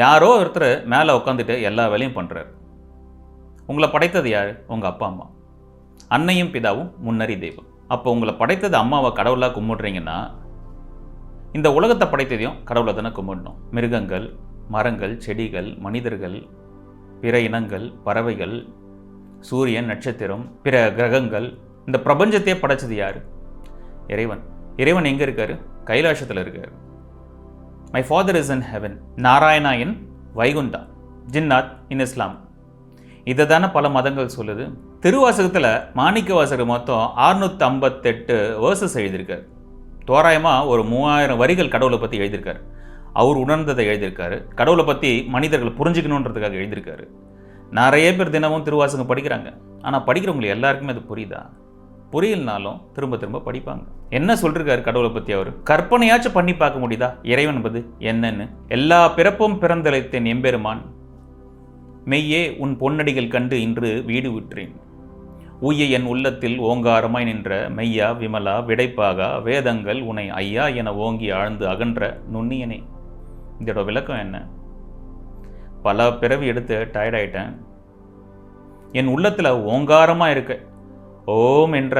யாரோ ஒருத்தர் மேலே உட்காந்துட்டு எல்லா வேலையும் பண்ணுறாரு உங்களை படைத்தது யார்? உங்கள் அப்பா அம்மா. அன்னையும் பிதாவும் முன்னறி தெய்வம். அப்போ உங்களை படைத்தது அம்மாவை கடவுளாக கும்பிடுறீங்கன்னா இந்த உலகத்தை படைத்ததையும் கடவுளை தானே கும்பிடணும். மிருகங்கள் மரங்கள் செடிகள் மனிதர்கள் பிற இனங்கள் பறவைகள் சூரியன் நட்சத்திரம் பிற கிரகங்கள் இந்த பிரபஞ்சத்தையே படைச்சது யார்? இறைவன். இறைவன் எங்கே இருக்கார்? கைலாசத்தில் இருக்கார். My father is in heaven Narayana in Vaikuntha. ஜின்னாத் in இஸ்லாம். இதை தானே பல மதங்கள் சொல்லுது. திருவாசகத்தில் மாணிக்க வாசகர் மொத்தம் அறுநூற்றி ஐம்பத்தெட்டு வேர்சஸ் எழுதியிருக்காரு. தோராயமாக ஒரு மூவாயிரம் வரிகள் கடவுளை பற்றி எழுதியிருக்காரு. அவர் உணர்ந்ததை எழுதியிருக்காரு. கடவுளை பற்றி மனிதர்கள் புரிஞ்சுக்கணுன்றதுக்காக எழுதியிருக்காரு. நிறைய பேர் தினமும் திருவாசகம் படிக்கிறாங்க. ஆனால் படிக்கிறவங்களுக்கு எல்லாருக்குமே அது புரியுதா? புரியலனாலும் திரும்ப திரும்ப படிப்பாங்க. என்ன சொல்லிருக்காரு கடவுளை பற்றி அவர்? கற்பனையாச்சும் பண்ணி பார்க்க முடியுதா? இறைவன் என்பது என்னன்னு? எல்லா பிறப்பும் பிறந்தளித்தேன் எம்பெருமான். மெய்யே உன் பொன்னடிகள் கண்டு இன்று வீடு விற்றேன். உய்ய என் உள்ளத்தில் ஓங்காரமாய் நின்ற மெய்யா விமலா விடைப்பாகா வேதங்கள் உனை ஐயா என ஓங்கி ஆழ்ந்து அகன்ற நுண்ணியனே. இதோட விளக்கம் என்ன? பல பிறவி எடுத்து டயர்ட் ஆயிட்டேன். என் உள்ளத்தில் ஓங்காரமாக இருக்க. ஓம் என்ற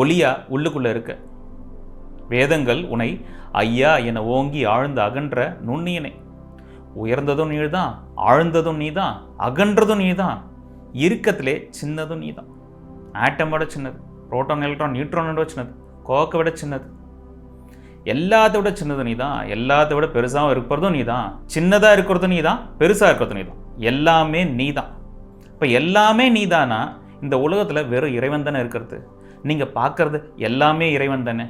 ஒளியா உள்ளுக்குள்ளே இருக்க. வேதங்கள் உனை ஐயா என ஓங்கி ஆழ்ந்து அகன்ற நுண்ணியனை. உயர்ந்ததும் நீ தான் ஆழ்ந்ததும் நீ தான் அகன்றதும் நீ தான் இருக்கத்திலே சின்னதும் நீ தான் ஆட்டம் விட சின்னது புரோட்டான் எலக்ட்ரான் நியூட்ரானோட சின்னது கோக்கை விட சின்னது. எல்லாத்த விட சின்னது நீ தான் எல்லாத்த விட பெருசாகவும் இருக்கிறதும் நீ தான் சின்னதாக இருக்கிறதும் நீ தான் பெருசாக இருக்கிறதும் நீ தான் எல்லாமே நீ தான் இப்போ எல்லாமே நீ தானா இந்த உலகத்தில் வெறும் இறைவன் தானே இருக்கிறது. நீங்கள் பார்க்குறது எல்லாமே இறைவன் தானே.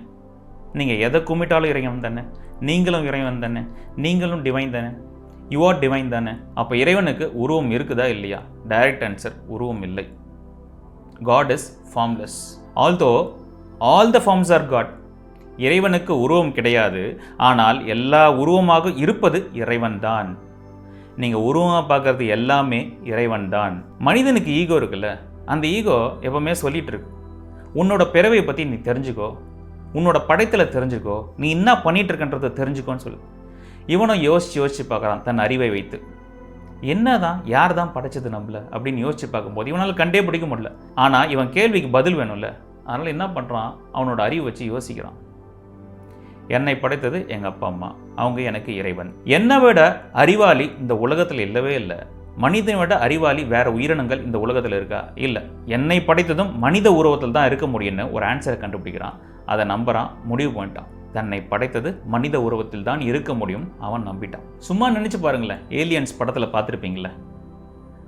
நீங்கள் எதை கும்பிட்டாலும் இறைவன் தானே. நீங்களும் இறைவன் தானே. நீங்களும் டிவைன் தானே. யூ ஆர் டிவைன் தானே. அப்போ இறைவனுக்கு உருவம் இருக்குதா இல்லையா? டைரக்ட் ஆன்சர் உருவம் இல்லை. God is formless although all the forms are God இறைவனுக்கு உருவம் கிடையாது. ஆனால் எல்லா உருவமாக இருப்பது இறைவன்தான் நீங்கள் உருவமாக பார்க்கறது எல்லாமே இறைவன்தான் மனிதனுக்கு ஈகோ இருக்குல்ல. அந்த ஈகோ எப்பவுமே சொல்லிகிட்டு இருக்கு. உன்னோட பிறவையை பற்றி நீ தெரிஞ்சுக்கோ. உன்னோட படைத்தில் தெரிஞ்சுக்கோ. நீ என்ன பண்ணிகிட்டு இருக்கன்றதை தெரிஞ்சுக்கோன்னு சொல்லு. இவனும் யோசித்து யோசித்து பார்க்குறான் தன் அறிவை வைத்து. என்ன தான் யார் தான் படைச்சது நம்மளை? அப்படின்னு யோசித்து பார்க்கும்போது இவனால் கண்டே பிடிக்க முடியல. ஆனால் இவன் கேள்விக்கு பதில் வேணும்ல. அதனால் என்ன பண்ணுறான் அவனோட அறிவு வச்சு யோசிக்கிறான். என்னை படைத்தது எங்கள் அப்பா அம்மா. அவங்க எனக்கு இறைவன். என்னை விட அறிவாளி இந்த உலகத்தில் இல்லவே இல்லை. மனிதனை விட அறிவாளி வேற உயிரினங்கள் இந்த உலகத்தில் இருக்கா? இல்லை. என்னை படைத்ததும் மனித உருவத்தில் தான் இருக்க முடியும்னு ஒரு ஆன்சரை கண்டுபிடிக்கிறான். அதை நம்புறான் முடிவு பண்ணிட்டான். தன்னை படைத்தது மனித உருவத்தில் தான் இருக்க முடியும் அவன் நம்பிட்டான். சும்மா நினச்சி பாருங்களேன் ஏலியன்ஸ் படத்தில் பார்த்துருப்பீங்களே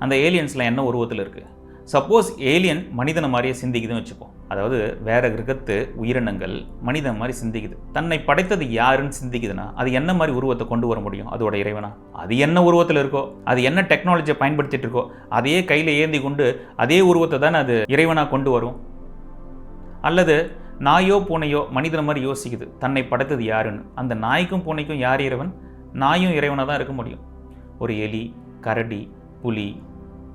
அந்த ஏலியன்ஸில் என்ன உருவத்தில் இருக்குது சப்போஸ் ஏலியன் மனிதனை மாதிரியே சிந்திக்குதுன்னு வச்சுப்போம் அதாவது வேற கிரகத்து உயிரினங்கள் மனிதன் மாதிரி சிந்திக்குது. தன்னை படைத்தது யாருன்னு சிந்திக்குதுன்னா அது என்ன மாதிரி உருவத்தை கொண்டு வர முடியும்? அதோட இறைவனா? அது என்ன உருவத்தில் இருக்கோ? அது என்ன டெக்னாலஜியை பயன்படுத்திட்டு இருக்கோ? அதையே கையில் ஏந்தி கொண்டு அதே உருவத்தை தானே அது இறைவனாக கொண்டு வரும்? அல்லது நாயோ பூனையோ மனிதனை மாதிரி யோசிக்குது. தன்னை படைத்தது யாருன்னு? அந்த நாய்க்கும் பூனைக்கும் யார் இறைவன்? நாயும் இறைவனாக தான் இருக்க முடியும். ஒரு எலி கரடி புலி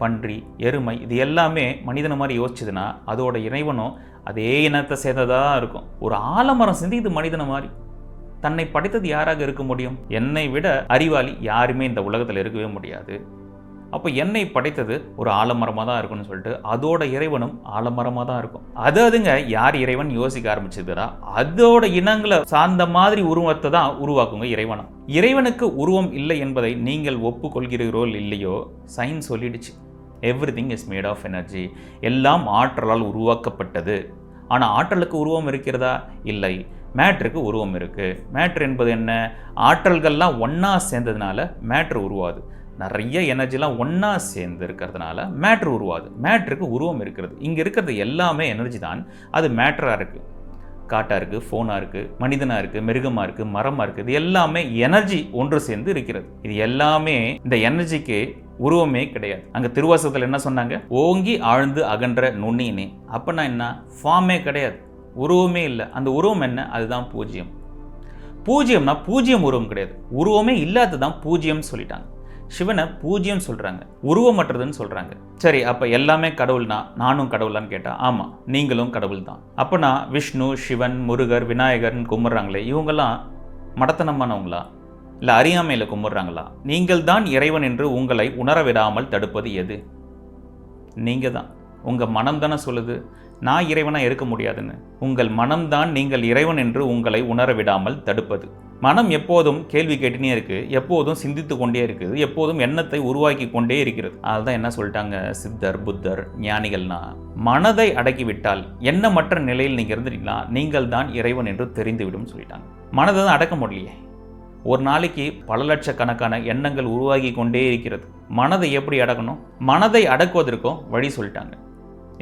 பன்றி எருமை இது எல்லாமே மனிதனை மாதிரி யோசிச்சதுன்னா அதோட இறைவனும் அதே இனத்தை சேர்ந்ததாக இருக்கும். ஒரு ஆலமரம் சிந்திக்குது மனிதனை மாதிரி. தன்னை படைத்தது யாராக இருக்க முடியும்? என்னை விட அறிவாளி யாருமே இந்த உலகத்தில் இருக்கவே முடியாது. அப்போ என்னை படைத்தது ஒரு ஆலமரமாக தான் இருக்கும்னு சொல்லிட்டு அதோட இறைவனும் ஆலமரமாக தான் இருக்கும். அது அதுங்க யார் இறைவன் யோசிக்க ஆரம்பிச்சதுன்னா அதோட இனங்களை சார்ந்த மாதிரி உருவத்தை தான் உருவாக்குங்க இறைவனம். இறைவனுக்கு உருவம் இல்லை என்பதை நீங்கள் ஒப்புக்கொள்கிறீரோ இல்லையோ சயின்ஸ் சொல்லிடுச்சு. Everything is made of energy எல்லாம் ஆற்றலால் உருவாக்கப்பட்டது. ஆனால் ஆற்றலுக்கு உருவம் இருக்கிறதா? இல்லை. மேட்ருக்கு உருவம் இருக்குது மேட்ரு என்பது என்ன? ஆற்றல்கள்லாம் ஒன்றா சேர்ந்ததுனால மேட்ரு உருவாது. நிறைய எனர்ஜிலாம் ஒன்றா சேர்ந்து இருக்கிறதுனால மேட்ரு உருவாது. மேட்ருக்கு உருவம் இருக்கிறது. இங்கே இருக்கிறது எல்லாமே எனர்ஜி தான். அது மேட்ராக இருக்குது காட்டாக இருக்குது ஃபோனாக இருக்குது மனிதனாக இருக்குது மிருகமாக இருக்குது மரமாக இருக்குது இது எல்லாமே எனர்ஜி ஒன்று சேர்ந்து இருக்கிறது. இது எல்லாமே இந்த எனர்ஜிக்கு உருவமே கிடையாது. அங்கே திருவாசகத்தில் என்ன சொன்னாங்க? ஓங்கி ஆழ்ந்து அகன்ற நுண்ணினே. அப்போனா என்ன? ஃபார்மே கிடையாது. உருவமே இல்லை. அந்த உருவம் என்ன? அதுதான் பூஜ்ஜியம் பூஜ்ஜியம்னா பூஜ்ஜியம் உருவம் கிடையாது. உருவமே இல்லாததான் பூஜ்ஜியம் சொல்லிட்டாங்க. சிவனை பூஜ்யம் சொல்கிறாங்க உருவமற்றதுன்னு சொல்கிறாங்க சரி அப்போ எல்லாமே கடவுள்னா நானும் கடவுளான்னு கேட்டால் ஆமாம் நீங்களும் கடவுள் தான் அப்போனா விஷ்ணு சிவன் முருகர் விநாயகர்னு கும்பிட்றாங்களே இவங்கெல்லாம் மடத்தனமானவங்களா? இல்லை அறியாமையில் கும்பிட்றாங்களா? நீங்கள் தான் இறைவன் என்று உங்களை உணர விடாமல் தடுப்பது எது? நீங்கள் தான் உங்கள் மனம் தானே சொல்லுது நான் இறைவனாக இருக்க முடியாதுன்னு. உங்கள் மனம்தான் நீங்கள் இறைவன் என்று உங்களை உணர விடாமல் தடுப்பது. மனம் எப்போதும் கேள்வி கேட்டுனே இருக்குது எப்போதும் சிந்தித்து கொண்டே இருக்குது எப்போதும் எண்ணத்தை உருவாக்கி கொண்டே இருக்கிறது. அதுதான் என்ன சொல்லிட்டாங்க சித்தர் புத்தர் ஞானிகள்னா மனதை அடக்கிவிட்டால் எண்ணமற்ற நிலையில் நீங்கள் இருந்துட்டீங்கன்னா நீங்கள் தான் இறைவன் என்று தெரிந்துவிடும் சொல்லிட்டாங்க. மனதை தான் அடக்க முடியலையே. ஒரு நாளைக்கு பல லட்சக்கணக்கான எண்ணங்கள் உருவாகி கொண்டே இருக்கிறது. மனதை எப்படி அடக்கணும்? மனதை அடக்குவதற்கும் வழி சொல்லிட்டாங்க.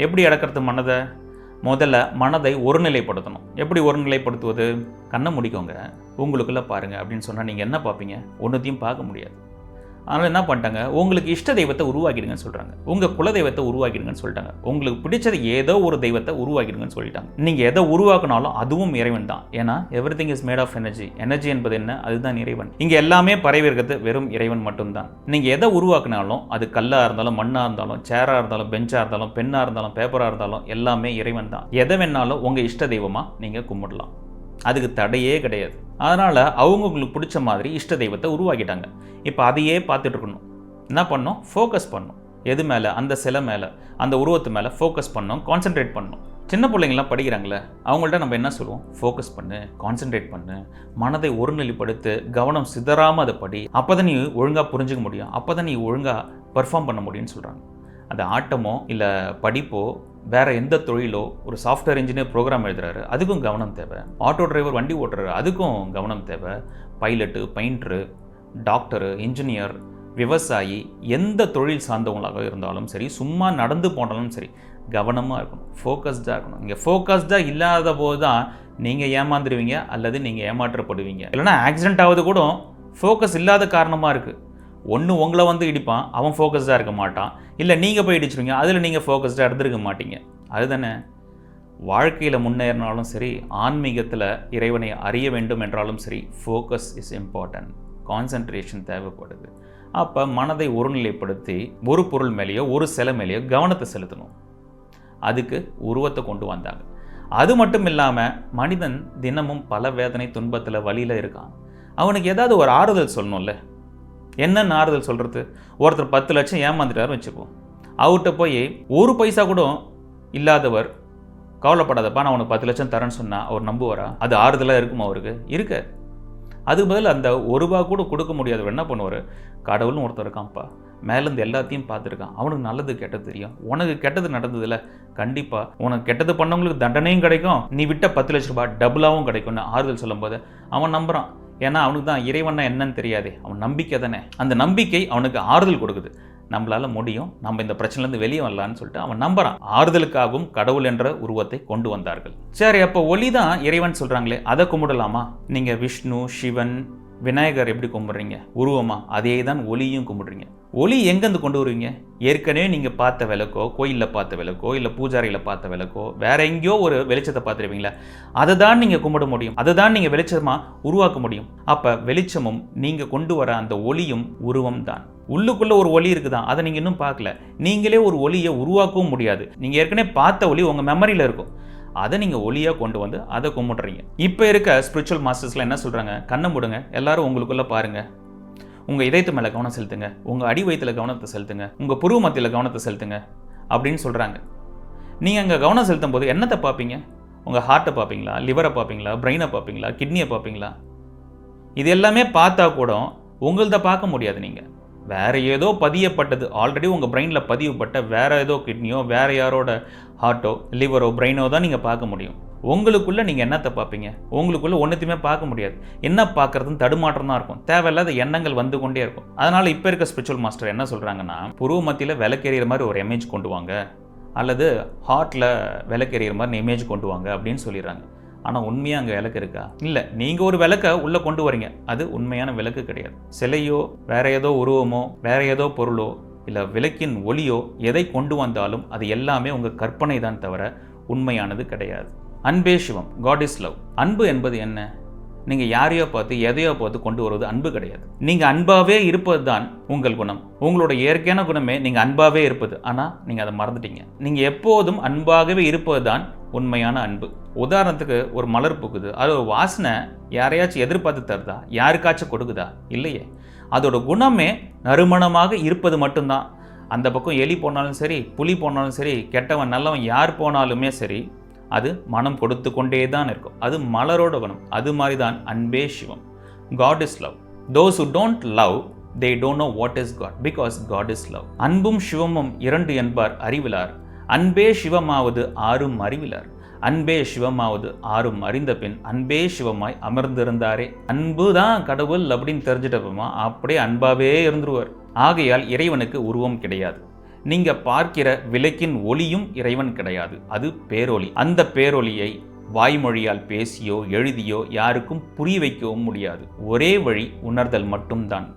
எப்படி அடக்கிறது மனதை? முதல்ல மனதை ஒருநிலைப்படுத்தணும். எப்படி ஒருநிலைப்படுத்துவது? கண்ணை முடிக்கோங்க. உங்களுக்குள்ளே பாருங்கள் அப்படின்னு சொன்னால் நீங்கள் என்ன பார்ப்பீங்க? ஒன்றுத்தையும் பார்க்க முடியாது. அதனால் என்ன பண்ணிட்டாங்க? உங்களுக்கு இஷ்ட தெய்வத்தை உருவாக்கிடுங்கன்னு சொல்கிறாங்க உங்கள் குல தெய்வத்தை உருவாக்கிடுங்கன்னு சொல்லிட்டாங்க. உங்களுக்கு பிடிச்சது ஏதோ ஒரு தெய்வத்தை உருவாக்கிடுங்கன்னு சொல்லிட்டாங்க. நீங்கள் எதை உருவாக்கினாலும் அதுவும் இறைவன் தான். ஏன்னா everything is made of energy energy என்பது என்ன? அதுதான் இறைவன். இங்கே எல்லாமே பரவி இருக்கிறது வெறும் இறைவன் மட்டும்தான். நீங்கள் எதை உருவாக்கினாலும் அது கல்லாக இருந்தாலும் மண்ணாக இருந்தாலும் சேராக இருந்தாலும் பெஞ்சாக இருந்தாலும் பெண்ணாக இருந்தாலும் பேப்பராக இருந்தாலும் எல்லாமே இறைவன் தான். எதை வேணாலும் உங்கள் இஷ்ட தெய்வமாக நீங்கள் கும்பிடலாம். அதுக்கு தடையே கிடையாது. அதனால் அவங்கவுங்களுக்கு பிடிச்ச மாதிரி இஷ்ட தெய்வத்தை உருவாக்கிட்டாங்க. இப்போ அதையே பார்த்துட்டு இருக்கணும். என்ன பண்ணோம் ஃபோக்கஸ் பண்ணோம் எது மேலே? அந்த சிலை மேலே. அந்த உருவத்து மேலே ஃபோக்கஸ் பண்ணோம் கான்சென்ட்ரேட் பண்ணோம் சின்ன பிள்ளைங்களாம் படிக்கிறாங்களே அவங்கள்ட்ட நம்ம என்ன சொல்லுவோம்? ஃபோக்கஸ் பண்ணு கான்சென்ட்ரேட் பண்ணு. மனதை ஒருநிலைப்படுத்து கவனம் சிதறாமல் அதை படி. அப்போ தான் நீ ஒழுங்காக புரிஞ்சுக்க முடியும். அப்போ தான் நீ ஒழுங்காக பெர்ஃபார்ம் பண்ண முடியும்னு சொல்கிறாங்க அது ஆட்டமோ இல்லை படிப்போ வேற எந்த தொழிலோ ஒரு சாஃப்ட்வேர் இன்ஜினியர் ப்ரோக்ராம் எழுதுறாரு அதுக்கும் கவனம் தேவை. ஆட்டோ டிரைவர் வண்டி ஓட்டுறாரு அதுக்கும் கவனம் தேவை. பைலட்டு பெயிண்டரு டாக்டரு இன்ஜினியர் விவசாயி எந்த தொழில் சார்ந்தவங்களாக இருந்தாலும் சரி சும்மா நடந்து போனாலும் சரி கவனமாக இருக்கணும் ஃபோக்கஸ்டாக இருக்கணும். இங்கே ஃபோக்கஸ்டாக இல்லாத போது தான் நீங்கள் ஏமாந்துருவீங்க அல்லது நீங்கள் ஏமாற்றப்படுவீங்க. இல்லைனா ஆக்சிடென்ட் ஆகுது கூட ஃபோக்கஸ் இல்லாத காரணமாக இருக்குது ஒன்று உங்களை வந்து இடிப்பான் அவன் ஃபோக்கஸ்டாக இருக்க மாட்டான். இல்லை நீங்கள் போய் இடிச்சிருவீங்க அதில் நீங்கள் ஃபோக்கஸ்டாக இருந்திருக்க மாட்டீங்க. அதுதானே? வாழ்க்கையில் முன்னேறினாலும் சரி ஆன்மீகத்தில் இறைவனை அறிய வேண்டும் என்றாலும் சரி ஃபோக்கஸ் இஸ் இம்பார்ட்டன்ட் கான்சன்ட்ரேஷன் தேவைப்படுது. அப்போ மனதை ஒருநிலைப்படுத்தி ஒரு பொருள் மேலேயோ ஒரு சிலை மேலேயோ கவனத்தை செலுத்தணும். அதுக்கு உருவத்தை கொண்டு வந்தாங்க. அது மட்டும் இல்லாமல் மனிதன் தினமும் பல வேதனை துன்பத்தில் வழியில் இருக்கான். அவனுக்கு ஏதாவது ஒரு ஆறுதல் சொல்லணும்ல? என்னென்ன ஆறுதல் சொல்கிறது ஒருத்தர் பத்து லட்சம் ஏமாந்துட்டாருன்னு வச்சுப்போம் அவர்கிட்ட போய் ஒரு பைசா கூட இல்லாதவர் கவலைப்படாதப்பா நான் உனக்கு பத்து லட்சம் தரேன்னு சொன்னால் அவர் நம்புவாரா? அது ஆறுதலாக இருக்குமா அவருக்கு? இருக்க. அதுக்கு பதில் அந்த ஒரு ரூபா கூட கொடுக்க முடியாதவர் என்ன பண்ணுவார்? கடவுள்னு ஒருத்தர் இருக்கான்ப்பா. மேலேருந்து எல்லாத்தையும் பார்த்துருக்கான். அவனுக்கு நல்லது கெட்டது தெரியும். உனக்கு கெட்டது நடந்ததில்ல. கண்டிப்பாக உனக்கு கெட்டது பண்ணவங்களுக்கு தண்டனையும் கிடைக்கும். நீ விட்ட பத்து லட்ச ரூபாய் டபுளாகவும் கிடைக்கும்னு ஆறுதல் சொல்லும்போது அவன் நம்புகிறான் ஏன்னா அவனுக்கு தான் இறைவன்னா என்னன்னு தெரியாது. அவன் நம்பிக்கை தானே. அந்த நம்பிக்கை அவனுக்கு ஆறுதல் கொடுக்குது. நம்மளால் முடியும். நம்ம இந்த பிரச்சனைலேருந்து வெளியே வரலான்னு சொல்லிட்டு அவன் நம்புறான். ஆறுதலுக்காகவும் கடவுள் என்ற உருவத்தை கொண்டு வந்தார்கள். சரி அப்போ ஒளி தான் இறைவன் சொல்கிறாங்களே அதை கும்பிடலாமா? நீங்கள் விஷ்ணு சிவன் விநாயகர் எப்படி கும்பிட்றீங்க? உருவமா? அதே தான் ஒளியும் கும்பிட்றீங்க. ஒளி எங்கேருந்து கொண்டு வருவீங்க? ஏற்கனவே நீங்கள் பார்த்த விளக்கோ கோயிலில் பார்த்த விளக்கோ இல்லை பூஜாரியில் பார்த்த விளக்கோ வேற எங்கேயோ ஒரு வெளிச்சத்தை பார்த்துருவீங்களா அதை தான் நீங்கள் கும்பிட முடியும். அதை தான் நீங்கள் வெளிச்சமாக உருவாக்க முடியும். அப்போ வெளிச்சமும் நீங்கள் கொண்டு வர அந்த ஒளியும் உருவம் தான். உள்ளுக்குள்ளே ஒரு ஒளி இருக்குதான் அதை நீங்கள் இன்னும் பார்க்கல. நீங்களே ஒரு ஒளியை உருவாக்கவும் முடியாது. நீங்கள் ஏற்கனவே பார்த்த ஒளி உங்கள் மெமரியில் இருக்கும். அதை நீங்கள் ஒளியாக கொண்டு வந்து அதை கும்பிட்றீங்க. இப்போ இருக்க ஸ்பிரிச்சுவல் மாஸ்டர்ஸ்லாம் என்ன சொல்கிறாங்க கண்ணை முடுங்க. எல்லாரும் உங்களுக்குள்ளே பாருங்கள் உங்கள் இதயத்து மேலே கவனம் செலுத்துங்க. உங்கள் அடி வயிற்றில் கவனத்தை செலுத்துங்க. உங்கள் புருவ மத்தியில் கவனத்தை செலுத்துங்க. அப்படின்னு சொல்கிறாங்க நீங்கள் அங்கே கவனம் செலுத்தும் போது என்னத்தை பார்ப்பீங்க? உங்கள் ஹார்ட்டை பார்ப்பீங்களா? லிவரை பார்ப்பீங்களா? பிரெயினை பார்ப்பீங்களா? கிட்னியை பார்ப்பீங்களா? இது எல்லாமே பார்த்தா கூட உங்கள்த பார்க்க முடியாது நீங்கள் வேறு ஏதோ பதியப்பட்டது. ஆல்ரெடி உங்கள் பிரெயினில் பதிவுப்பட்ட வேறு ஏதோ கிட்னியோ வேறு யாரோட ஹார்ட்டோ லிவரோ பிரெயினோ தான் நீங்கள் பார்க்க முடியும். உங்களுக்குள்ளே நீங்கள் என்னத்தை பார்ப்பீங்க? உங்களுக்குள்ளே ஒன்றுத்தையுமே பார்க்க முடியாது. என்ன பார்க்குறதுன்னு தடுமாற்றம் தான் இருக்கும். தேவையில்லாத எண்ணங்கள் வந்து கொண்டே இருக்கும். அதனால் இப்போ இருக்க ஸ்பிரிச்சுவல் மாஸ்டர் என்ன சொல்கிறாங்கன்னா புருவ மத்தியில் விளக்கெறிகிற மாதிரி ஒரு இமேஜ் கொண்டு வாங்க. அல்லது ஹார்ட்டில் விளக்கெறிகிற மாதிரி இமேஜ் கொண்டு வாங்க அப்படின்னு சொல்லிடுறாங்க. ஆனால் உண்மையாக அங்கே விளக்கு இருக்கா? இல்லை. நீங்கள் ஒரு விளக்கை உள்ளே கொண்டு வரீங்க. அது உண்மையான விளக்கு கிடையாது. சிலையோ வேற ஏதோ உருவமோ வேற ஏதோ பொருளோ இல்லை விளக்கின் ஒளியோ எதை கொண்டு வந்தாலும் அது எல்லாமே உங்கள் கற்பனை தான் தவிர உண்மையானது கிடையாது. அன்பே சிவம் காட் இஸ் லவ் அன்பு என்பது என்ன? நீங்கள் யாரையோ பார்த்து எதையோ பார்த்து கொண்டு வருவது அன்பு கிடையாது. நீங்கள் அன்பாகவே இருப்பது தான் உங்கள் குணம். உங்களோட இயற்கையான குணமே நீங்கள் அன்பாகவே இருப்பது. ஆனால் நீங்கள் அதை மறந்துட்டீங்க. நீங்கள் எப்போதும் அன்பாகவே இருப்பது தான் உண்மையான அன்பு. உதாரணத்துக்கு ஒரு மலர் பூக்குது. அது ஒரு வாசனை யாரையாச்சும் எதிர்பார்த்து தருதா? யாருக்காச்சும் கொடுக்குதா? இல்லையே. அதோட குணமே நறுமணமாக இருப்பது மட்டும்தான். அந்த பக்கம் எலி போனாலும் சரி புலி போனாலும் சரி கெட்டவன் நல்லவன் யார் போனாலுமே சரி அது மனம் கொடுத்து கொண்டே தான் இருக்கும். அது மலரோட குணம் அது மாதிரி தான் அன்பே சிவம். God is love those who don't love they don't know what is God because God is love அன்பும் சிவமும் இரண்டு என்பார் அறிவிலார். அன்பே சிவமாவது ஆறும் அறிவிலார். அன்பே சிவமாவது ஆறும் அறிந்த பின் அன்பே சிவமாய் அமர்ந்திருந்தாரே. அன்பு தான் கடவுள் அப்படின்னு தெரிஞ்சிட்டப்பமா அப்படியே அன்பாவே இருந்துருவார். ஆகையால் இறைவனுக்கு உருவம் கிடையாது. நீங்க பார்க்கிற விளக்கின் ஒளியும் இறைவன் கிடையாது. அது பேரொளி. அந்த பேரொளியை வாய்மொழியால் பேசியோ எழுதியோ யாருக்கும் புரிய வைக்கவும் முடியாது. ஒரே வழி உணர்தல் மட்டும்தான்.